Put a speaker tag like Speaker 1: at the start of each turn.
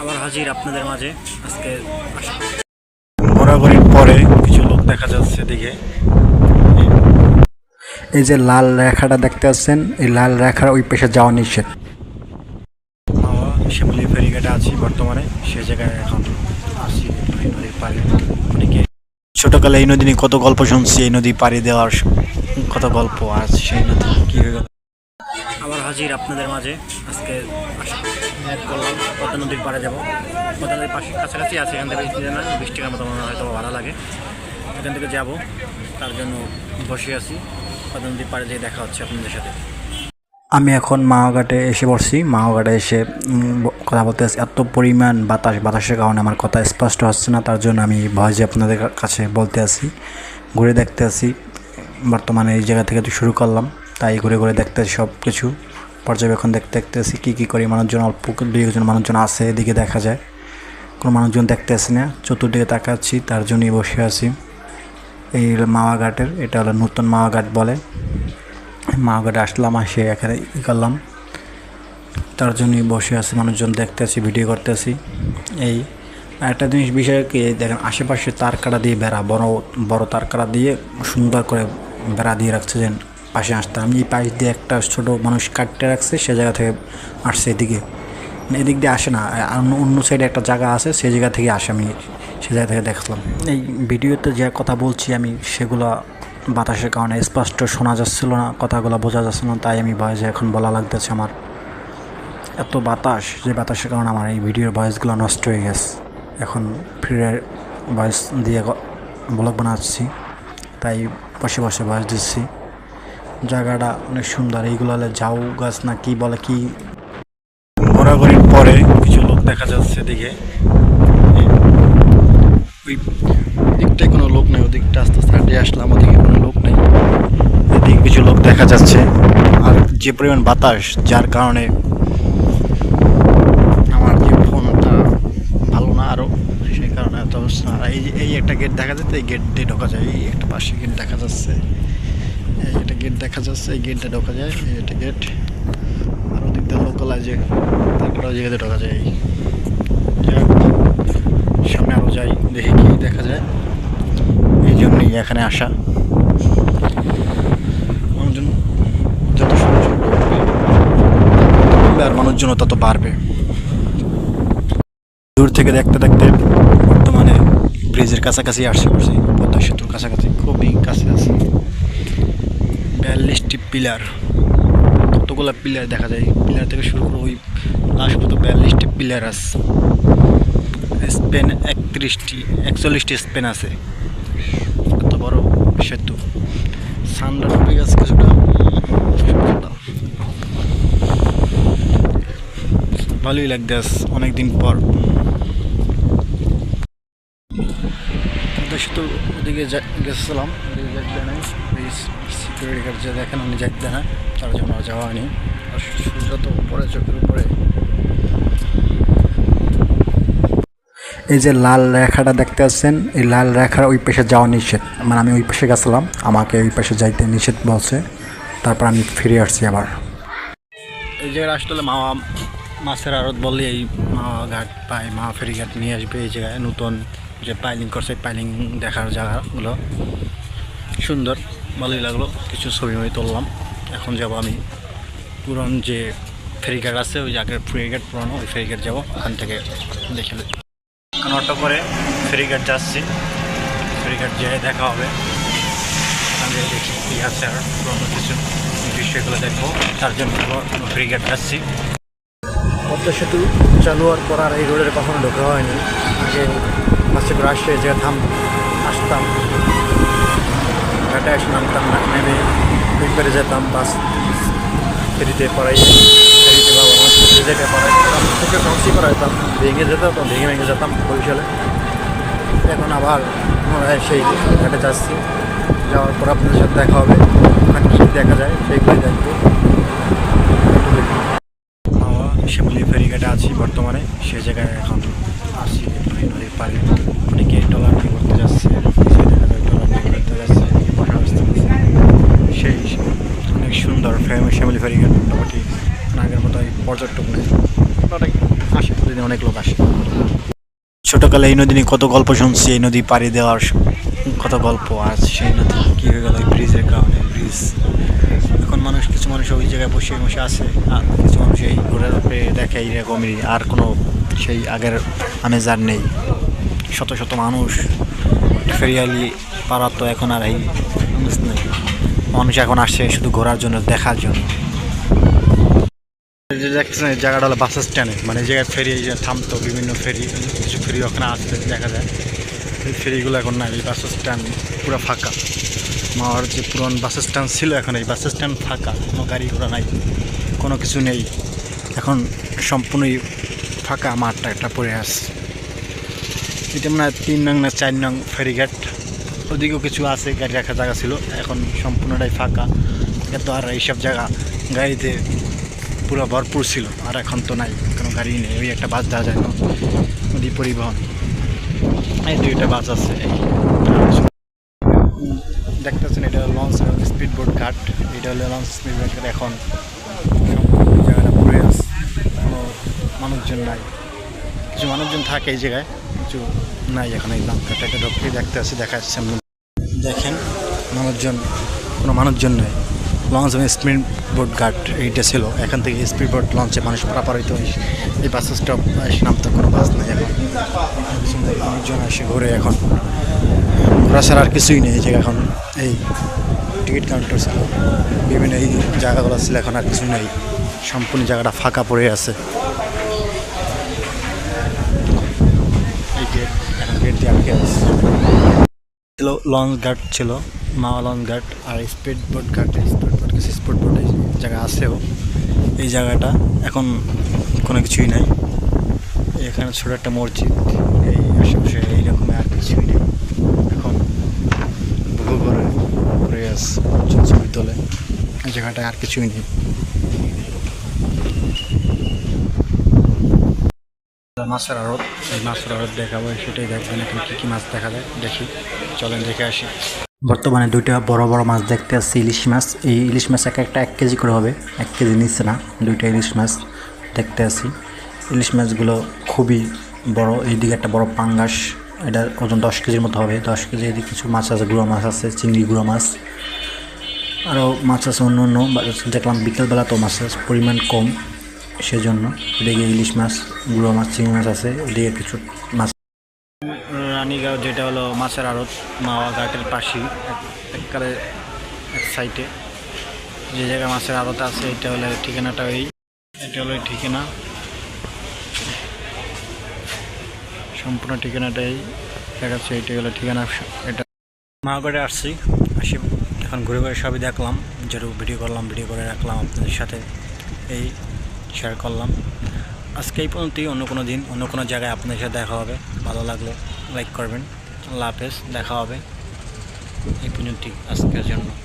Speaker 1: আবার হাজির আপনাদের মাঝে আজকে ঘোরাঘুরির পরে কিছু লোক দেখা যাচ্ছে দিকে
Speaker 2: এই যে লাল রেখাটা দেখতে পাচ্ছেন এই লাল রেখার ওই পেশে যাওয়া নিষেধ।
Speaker 1: শিমলি ফেরিঘাটে আছি বর্তমানে সে জায়গায় এখন আসি এই নদীর পাড়ে অনেকে ছোটকালে এই নদী নিয়ে কত গল্প শুনছি এই নদী পাড়ি দেওয়ার কত গল্প আজ সেই নদী কি হয়ে গেল? আবার হাজির আপনাদের মাঝে আজকে এক করলাম পদ্মা নদীর পাড়ে যাব। পদ্মা নদীর পাশে কাছাকাছি আছে, এখান থেকে না, বিশ টাকার মতো মনে হয়তো ভাড়া লাগে। এখান থেকে যাব, তার জন্য বসে আছি। পদ্মা নদীর পাড়ে যেয়ে দেখা হচ্ছে আপনাদের সাথে।
Speaker 2: আমি এখন মাওঘাটে এসে পড়ছি। মাওঘাটে এসে কথা বলতে আছি। এত পরিমাণ বাতাস, বাতাসের কারণে আমার কথা স্পষ্ট হচ্ছে না, তার জন্য আমি ভয়েসে আপনাদের কাছে বলতে আছি ঘুরে দেখতে আছি বর্তমানে এই জায়গা থেকে তো শুরু করলাম, তাই ঘুরে ঘুরে দেখতে সব কিছু পর্যবেক্ষণ দেখতে দেখতে আছি কী কী করি, মানুষজন অল্প দুই একজন মানুষজন আছে, এদিকে দেখা যায়। কোনো মানুষজন দেখতে আসি না, চতুর্দিকে তাকাচ্ছি, তার জন্যই বসে আছি। এই মাওয়া ঘাটের, এটা হলো নতুন মাওয়া ঘাট বলে। মাওঘাটে আসলাম, আসে এখানে ই করলাম। তার জন্যই বসে আছি, মানুষজন দেখতে আছি ভিডিও করতে আছি এই একটা জিনিস বিষয় কি দেখেন আশেপাশে তার কাটা দিয়ে বেড়া, বড় বড় তার কাটা দিয়ে সুন্দর করে বেড়া দিয়ে রাখছে যে পাশে আসতাম। এই পাশ দিয়ে একটা ছোট মানুষ কাটতে রাখছে, সে জায়গা থেকে আসছে এদিকে। মানে এদিক দিয়ে আসে না অন্য অন্য সাইডে একটা জায়গা আছে সেই জায়গা থেকে আসে, আমি সে জায়গা থেকে দেখলাম। এই ভিডিওতে যে কথা বলছি আমি, সেগুলো বাতাসের কারণে স্পষ্ট শোনা যাচ্ছিল না, কথাগুলো বোঝা যাচ্ছে না, তাই আমি ভয়েসে এখন বলা লাগতেছে আমার। এত বাতাস, যে বাতাসের কারণে আমার এই ভিডিওর ভয়েসগুলো নষ্ট হয়ে গেছে। এখন ফিরে ভয়েস দিয়ে ব্লগ বানাচ্ছি, তাই বসে বসে ভয়েস দিচ্ছি। জায়গাটা অনেক সুন্দর। এইগুলো হলে ঝাউ গাছ না কি বলে কি?
Speaker 1: ঘোরাঘুরির পরে কিছু লোক দেখা যাচ্ছে দিকে ওই দিকটায় কোনো লোক নেই ওদিকটা আস্তে আস্তে হাঁটিয়ে আসলাম, ওদিকে কোনো লোক নেই। এদিকে কিছু লোক দেখা যাচ্ছে। আর যে পরিমাণ বাতাস, যার কারণে আমার যে ফোনটা ভালো না আরও সেই কারণে এত অবস্থা। আর এই এই একটা গেট দেখা যাচ্ছে, এই গেট দিয়ে ঢোকা যায়, এই একটা পাশে গেট দেখা যাচ্ছে। এই একটা গেট দেখা যাচ্ছে, এই গেটটা ঢোকা যায়, এই একটা গেট আর ওদিক দিয়ে লোকাল আছে, তারপরে ওই জায়গাতে ঢোকা যায়। সামনে আরও যাই, দেখে কি দেখা যায়। এই জন্যই এখানে আসা। মানুষজন যত সুন্দর আর মানুষজন তত বাড়বে। দূর থেকে দেখতে দেখতে বর্তমানে ব্রিজের কাছাকাছি আসছে পদ্মা সেতুর কাছাকাছি, খুবই কাছে আছে। বিয়াল্লিশটি পিলার, কতগুলো পিলার দেখা যায়? পিলার থেকে শুরু করে ওই লাস্ট পর্যন্ত বিয়াল্লিশটি পিলার আছে। স্পেন একত্রিশটি, একচল্লিশটি স্পেন আছে। এত বড় সেতু সানরা ডুবে গেছে কিছুটা। ভালোই লাগতে অনেকদিন পর। সেতু ওদিকে গেছিলাম, ওদিকে যাইতে নাই। এই সিকিউরিটি গার্ড যে দেখেন, উনি যাইতে না। তার জন্য যাওয়া হয়নি। আর সূর্য তো উপরে, চোখের উপরে।
Speaker 2: এই যে লাল রেখাটা দেখতে পাচ্ছেন, এই লাল রেখার ওই পেশে যাওয়া নিষেধ। মানে আমি ওই পাশে গেছিলাম, আমাকে ওই পাশে যাইতে নিষেধ বলছে। তারপর আমি ফিরে আসছি আবার।
Speaker 1: এই জায়গায় আসলে মাওয়া মাছের আড়ত বললে এই মাওয়া ঘাট পাই মাওয়া ফেরি ঘাট নিয়ে আসবে এই জায়গায় নতুন। যে পাইলিং করছে, পাইলিং দেখার জায়গাগুলো। সুন্দর, ভালোই লাগল, কিছু ছবি আমি তুললাম। এখন যাব আমি পুরন যে ফেরিঘাট আছে, ওই আগের ফেরিঘাট পুরানো, ওই ফেরিঘাট যাব, ওখান থেকে দেখে এখন অটো করে ফেরিঘাট যাচ্ছি। ফেরিঘাট যেয়ে দেখা হবে। আমি দেখি কী আছে আর পুরোনো কিছু বিষয়গুলো দেখব। তার জন্য ফ্রিগেট যাচ্ছি। পদ্মা সেতু চালু আর এই রোডের কখনো ঢোকা হয়নি। বাসে করে যে থাম, আসতাম। ঘাটে এসে নামতাম নেমে করে যেতাম, বাস ফেরিতে পড়াই, ফেরিতে বাবা আমার যেতে পড়াইতাম থেকে ক্রসই করাইতাম ভেঙে যেতাম তো ভেঙে ভেঙে যেতাম বরিশালে। এখন আবার সেই ঘাটে যাচ্ছি। যাওয়ার পর আপনাদের সাথে দেখা হবে। ওখানে কী দেখা যায় সেইগুলি দেখব। ফেরিঘাটে আছি বর্তমানে, সে জায়গায় এখন। আসি এই নদীর পাড়ে অনেকে টলার নিয়ে করতে যাচ্ছে সেই অনেক সুন্দর ফ্যামিলি শিমলি ফেরিঘাট মোটামুটি আগের মতো পর্যটক নেই। আসে, প্রতিদিন অনেক লোক আসে। ছোটকালে এই নদী নিয়ে কত গল্প শুনছি, এই নদী পাড়ি দেওয়ার কত গল্প আর সেই নদী কী হয়ে গেল ব্রিজের কারণে ব্রিজ এখন মানুষ, কিছু মানুষ ওই জায়গায় বসে বসে আছে, আর কিছু মানুষ এই ঘুরে উপরে দেখে এইরকমই আর কোনো সেই আগের আমেজ আর নেই। শত শত মানুষ ফেরিয়ালি পাড়া তো এখন আর এই নেই। মানুষ এখন আসছে শুধু ঘোরার জন্য, দেখার জন্য। যে দেখছেন এই জায়গাটা হলো বাস স্ট্যান্ডে। মানে এই জায়গায় ফেরি থামতো বিভিন্ন ফেরি, কিছু ফেরি ওখানে আসতে দেখা যায়। এই ফেরিগুলো এখন নাই, এই বাস স্ট্যান্ড পুরো ফাঁকা। মাওয়ার যে পুরনো বাস স্ট্যান্ড ছিল এখন, এই বাস স্ট্যান্ড ফাঁকা, কোনো গাড়ি ঘোড়া নাই, কোনো কিছু নেই। এখন সম্পূর্ণই ফাঁকা মাঠটা একটা পড়ে আসছে এটা মানে তিন নং না চার নং ফেরিঘাট। ওদিকেও কিছু আছে, গাড়ি রাখার জায়গা ছিল, এখন সম্পূর্ণটাই ফাঁকা। এত আর এইসব জায়গা, গাড়িতে পুরো ভরপুর ছিল, আর এখন তো নাই, কোনো গাড়ি নেই, ওই একটা বাস দেওয়া যায় নদী পরিবহন। এই দুইটা বাস আছে দেখতেছেন, এটা লঞ্চ স্পিড বোট ঘাট, এটা হলো লঞ্চ স্পিড বোট এখন জায়গাটা পড়ে আছে। মানুষজন নাই। কিছু মানুষজন থাকে এই জায়গায়, কিছু নাই এখন। এই লঙ্কাটাকে ঢুকে দেখতে আসি, দেখা যাচ্ছে দেখেন, মানুষজন, কোনো মানুষজন নেই। লঞ্চ এবং স্পিড বোট ঘাট এইটা ছিল। এখান থেকে স্পিড বোট লঞ্চে মানুষ পারাপার হইতো এই- বাস স্টপ এসে নামতে, কোনো বাস নেই এখন। মানুষজন এসে ঘুরে এখন। ঘোরা আর কিছুই নেই এই জায়গা এখন। এই টিকিট কাউন্টার ছিল। বিভিন্ন এই জায়গাগুলো ছিল, এখন আর কিছু নেই। সম্পূর্ণ জায়গাটা ফাঁকা পড়ে আছে এই গেট আছে ছিল লঞ্চ ঘাট ছিল, মাওয়া লঞ্চ ঘাট আর স্পিড বোট ঘাট স্পিড বোট স্পিড বোট জায়গা আছেও। এই জায়গাটা এখন কোনো কিছুই নাই। এখানে ছোট একটা মসজিদ, এই আশেপাশে এইরকম আর কিছুই নেই। এখন আছে ছবি তোলে এই জায়গাটায় আর কিছুই নেই। মাছের আড়ত। এই মাছের আড়ত দেখাবো সেটাই দেখবেন এখন কী কী মাছ দেখা যায় দেখি। চলেন দেখে আসি।
Speaker 2: বর্তমানে দুইটা বড় বড় মাছ দেখতে আসছি ইলিশ মাছ। এই ইলিশ মাছ এক একটা এক কেজি করে হবে এক কেজি নিচ্ছে না দুইটা ইলিশ মাছ দেখতে আসি ইলিশ মাছগুলো খুবই বড় এইদিকে একটা বড় পাঙ্গাস এটার ওজন দশ কেজির মতো হবে। দশ কেজি এদিকে কিছু মাছ আছে গুঁড়ো মাছ আছে চিংড়ি গুঁড়ো মাছ। আরও মাছ আছে অন্য অন্য দেখলাম বিকেলবেলা তো মাছের পরিমাণ কম। সেজন্য এদিকে ইলিশ মাছ, গুঁড়ো মাছ, চিংড়ি মাছ আছে, এদিকে কিছু মাছ।
Speaker 1: রানীগাঁও যেটা হলো মাছের আড়ত, মাওয়া ঘাটের পাশেই এক- একবারে এক সাইডে। যে জায়গায় মাছের আড়ত আছে, এটা হলো ঠিকানাটা ওই। এটা হলো ঠিকানা। সম্পূর্ণ ঠিকানাটাই দেখাচ্ছে এইটাই হলো ঠিকানা। এটা মাওয়াঘাটে আসছি, আসি এখন ঘুরে ঘুরে সবই দেখলাম, যেটুকু ভিডিও করলাম ভিডিও করে রাখলাম আপনাদের সাথে। এই শেয়ার করলাম। আজকে এই পর্যন্তই। অন্য কোনো দিন, অন্য কোনো জায়গায় আপনাদের সাথে দেখা হবে। ভালো লাগলে লাইক করবেন। আল্লাহ হাফেজ। দেখা হবে এই পর্যন্তই আজকের জন্য।